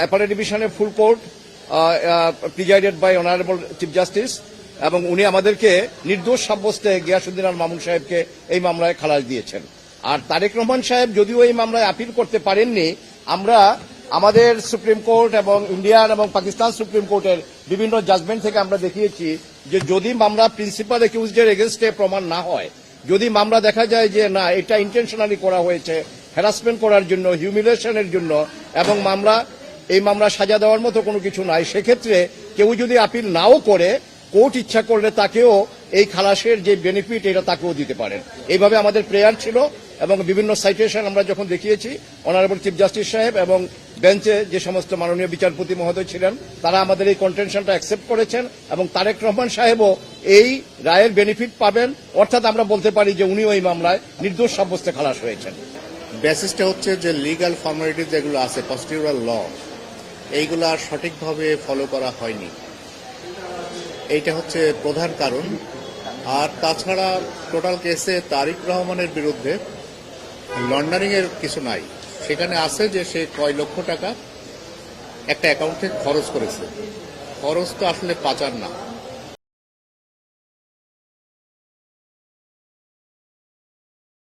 Appellate ডিভিশনের full court presided by honourable chief justice, এবং উনি আমাদেরকে নির্দোষ সাব্যস্তে গিয়াসুদ্দিন আল মামুন সাহেবকে এই মামলায় খালাস দিয়েছেন। আর তারেক রহমান সাহেব যদিও এই মামলায় আপিল করতে পারেননি, আমরা আমাদের সুপ্রিম কোর্ট এবং ইন্ডিয়ান এবং পাকিস্তান সুপ্রিম কোর্টের বিভিন্ন জাজমেন্ট থেকে আমরা দেখিয়েছি যে যদি মামলা প্রিন্সিপাল একিউজদের এগেনস্টে প্রমাণ না হয়, যদি মামলা দেখা যায় যে না, এটা ইন্টেনশনালি করা হয়েছে হ্যারাসমেন্ট করার জন্য হিউমিলেশনের জন্য, এবং মামলা এই মামলা সাজা দেওয়ার মতো কোনো কিছু নাই। সেক্ষেত্রে কেউ যদি আপিল নাও করে, কোর্ট ইচ্ছা করলে তাকেও এই খালাসের যে বেনিফিট এটা তাকেও দিতে পারেন। এইভাবে আমাদের প্রেয়ার ছিল এবং বিভিন্ন সাইটেশন আমরা যখন দেখিয়েছি অনারেবল চিফ জাস্টিস সাহেব এবং বেঞ্চে যে সমস্ত মাননীয় বিচারপতি মহোদয় ছিলেন, তারা আমাদের এই কন্টেনশনটা অ্যাকসেপ্ট করেছেন এবং তারেক রহমান সাহেবও এই রায়ের বেনিফিট পাবেন। অর্থাৎ আমরা বলতে পারি যে উনিও এই মামলায় নির্দোষ সাব্যস্তে খালাস হয়েছেন। বেসিসটা হচ্ছে যে লিগ্যাল ফর্মালিটি যেগুলো আছে কনস্টিটিউরাল ল এইগুলা সঠিকভাবে ফলো করা হয়নি। এইটা হচ্ছে প্রধান কারণ। আর তাছাড়া টোটাল কেসে তারিক রহমানের বিরুদ্ধে লন্ডারিংয়ের কিছু নাই। সেখানে আছে যে সে কয় লক্ষ টাকা একটা অ্যাকাউন্টে খরচ করেছে। খরচ তো আসলে পাচার না।